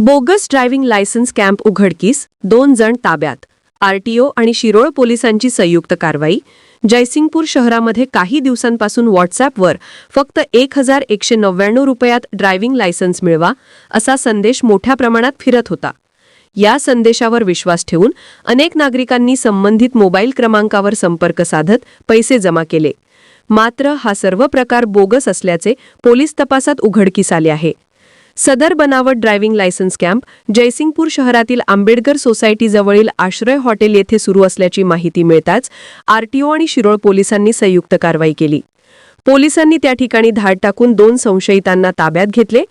Bogus driving licence camp उघडकीस दोन जण ताब्यात. आरटीओ आणि शिरोळ पोलिसांची संयुक्त कारवाई. जयसिंगपूर शहरामध्ये काही दिवसांपासून व्हॉट्सअपवर फक्त एक हजार एकशे नव्याण्णव रुपयात ड्रायव्हिंग लायसन्स मिळवा असा संदेश मोठ्या प्रमाणात फिरत होता. या संदेशावर विश्वास ठेवून अनेक नागरिकांनी संबंधित मोबाईल क्रमांकावर संपर्क साधत पैसे जमा केले. मात्र हा सर्व प्रकार बोगस असल्याचे पोलीस तपासात उघडकीस आले आहे. सदर बनावट ड्रायव्हिंग लायसन्स कॅम्प जयसिंगपूर शहरातील आंबेडकर सोसायटीजवळील आश्रय हॉटेल येथे सुरू असल्याची माहिती मिळताच आरटीओ आणि शिरोळ पोलिसांनी संयुक्त कारवाई केली. पोलिसांनी त्या ठिकाणी धाड टाकून दोन संशयितांना ताब्यात घेतले.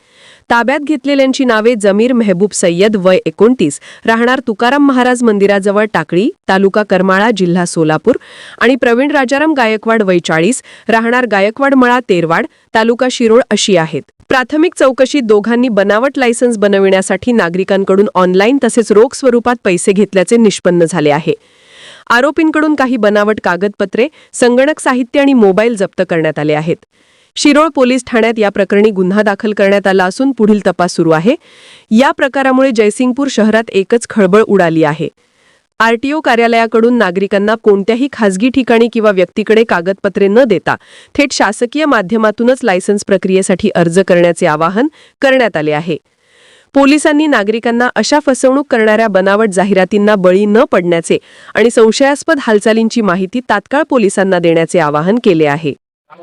ताब्यात घेतलेल्यांची नावे जमीर मेहबूब सय्यद वय एकोणतीस राहणार तुकाराम महाराज मंदिराजवळ टाकळी तालुका करमाळा जिल्हा सोलापूर आणि प्रवीण राजाराम गायकवाड वय चाळीस राहणार गायकवाड मळा तेरवाड तालुका शिरोळ अशी आहेत. प्राथमिक चौकशीत दोघांनी बनावट लायसन्स बनविण्यासाठी नागरिकांकडून ऑनलाईन तसेच रोख स्वरूपात पैसे घेतल्याचे निष्पन्न झाले आहे. आरोपींकडून काही बनावट कागदपत्रे संगणक साहित्य आणि मोबाईल जप्त करण्यात आले आहेत. शिरोळ पोलीस ठाण्यात या प्रकरणी गुन्हा दाखल करण्यात आला असून पुढील तपास सुरू आहे. या प्रकारामुळे जयसिंगपूर शहरात एकच खळबळ उडाली आहे. आरटीओ कार्यालयाकडून नागरिकांना कोणत्याही खासगी ठिकाणी किंवा व्यक्तीकडे कागदपत्रे न देता थेट शासकीय माध्यमातूनच लायसन्स प्रक्रियेसाठी अर्ज करण्याचे आवाहन करण्यात आले आहे. पोलिसांनी नागरिकांना अशा फसवणूक करणाऱ्या बनावट जाहिरातींना बळी न पडण्याचे आणि संशयास्पद हालचालींची माहिती तात्काळ पोलिसांना देण्याचे आवाहन केले आहे.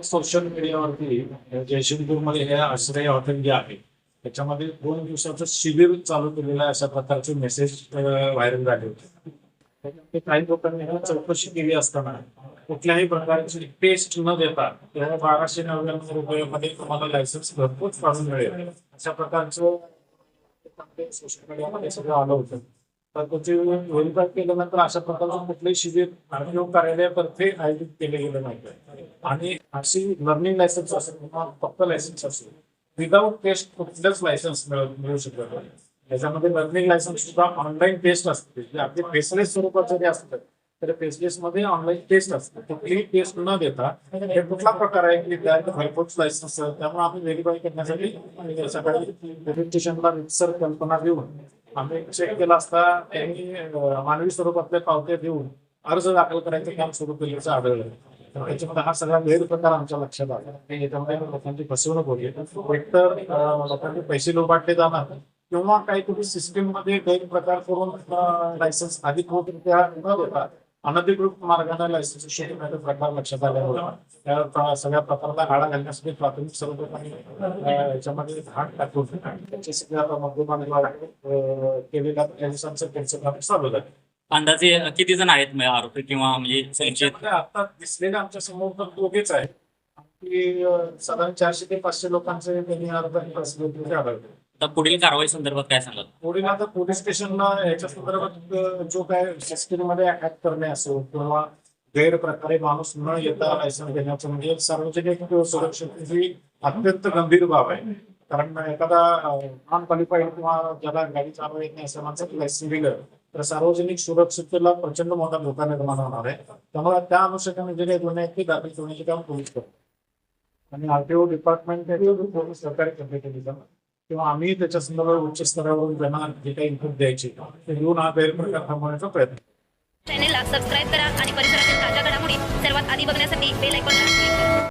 सोशल मीडियावरती जयसिंगपूरमध्ये हे आश्रय हॉटेल जे आहे. त्याच्यामध्ये दोन दिवसाचं शिबिर चालू केलेलं अशा प्रकारचे मेसेज व्हायरल झाले होते. काही लोकांनी चौकशी केली असताना कुठल्याही प्रकारची टेस्ट न देता बाराशे नव्याण्णव रुपयामध्ये तुम्हाला लायसन्स घरपोच काढून मिळेल. अशा प्रकारचं सोशल मीडियामध्ये सगळं आलं होतं. तर त्याचे व्हेरीफाय केल्यानंतर अशा प्रकारचं कुठलंही शिबिर आरटीओ कार्यालयातर्फे आयोजित केले गेलं नाही आणि अशी लर्निंग लायसन्स असेल किंवा फक्त लायसन्स असेल विदाऊट टेस्ट कुठलंच लायसन्स मिळू शकत नाही. त्याच्यामध्ये लर्निंग लायसन्स सुद्धा ऑनलाईन टेस्ट असते. जे आपले फेसलेस स्वरूपात जरी असतात तर फेसलेस मध्ये ऑनलाईन टेस्ट असते. कुठलीही टेस्ट न देता हे कुठला प्रकार आहे की त्या घरपोच लायसन्स त्यामुळे आम्ही व्हेरीफाय करण्यासाठी सकाळी रितसर कल्पना देऊन आम्ही चेक केला असता त्यांनी मानवी स्वरूपातल्या पावत्या देऊन अर्ज दाखल करायचं काम सुरू केल्याचं आढळलं. त्याच्यामध्ये हा सगळा गैरप्रकार आमच्या लक्षात आला. की याच्यामध्ये लोकांची फसवणूक होती. एकतर लोकांचे पैसे लोबाटले जाणार. किंवा काहीतरी सिस्टीममध्ये गैरप्रकार करून लायसन्स अधिकृतरित्या न देता अनधिकृत मार्गाने लायसन्स शोधण्याचा प्रकार लक्षात आल्यामुळे त्या प्र- सगळ्या प्रकाराला आळा घालण्यासाठी प्राथमिक स्वरूपाने याच्यामध्ये धाड टाकून त्याचे सगळ्या माध्यमांद्वारे अं, केलेल्या पुढचं काम चालू आहे अंदाजे किती जण आहेत आरोपी किंवा म्हणजे आता दिसलेले आमच्यासमोर तर दोघेच आहेत. अं, साधारण चारशे ते पाचशे लोकांचे त्यांनी अर्ज आढळले आता पुढील कारवाई संदर्भात काय सांगाल? पुढील आता पोलीस स्टेशनला याच्या संदर्भात जो काय सिस्टीममध्ये अटॅक करणे असो किंवा गैरप्रकारे माणूस न येता लायसन्स देण्याचं म्हणजे सार्वजनिक सुरक्षेची अत्यंत गंभीर बाब आहे. कारण एखादा नॉन क्वालिफाईड किंवा ज्याला गाडी चालवा येत नाही असं माणसं लायसन्स दिलं तर सार्वजनिक सुरक्षिततेला प्रचंड मोठा धोका निर्माण होणार आहे. त्यामुळे त्या अनुषंगाने जे काही गुन्हे आहेत ते दाखल करण्याचे काम पोलीस करतो आणि आरटीओ डिपार्टमेंट सरकारी सहकार्य केली जाणार किंवा आम्ही त्याच्या संदर्भात उच्च स्तरावरून त्यांना जे काही इनपुट द्यायचे ते घेऊन हा गैरप्रकार थांबवण्याचा प्रयत्न चॅनेलला सबस्क्राईब करा आणि परिसरातील ताज्या घडामोडी सर्वात आधी बघण्यासाठी बेल आयकॉनला क्लिक करा.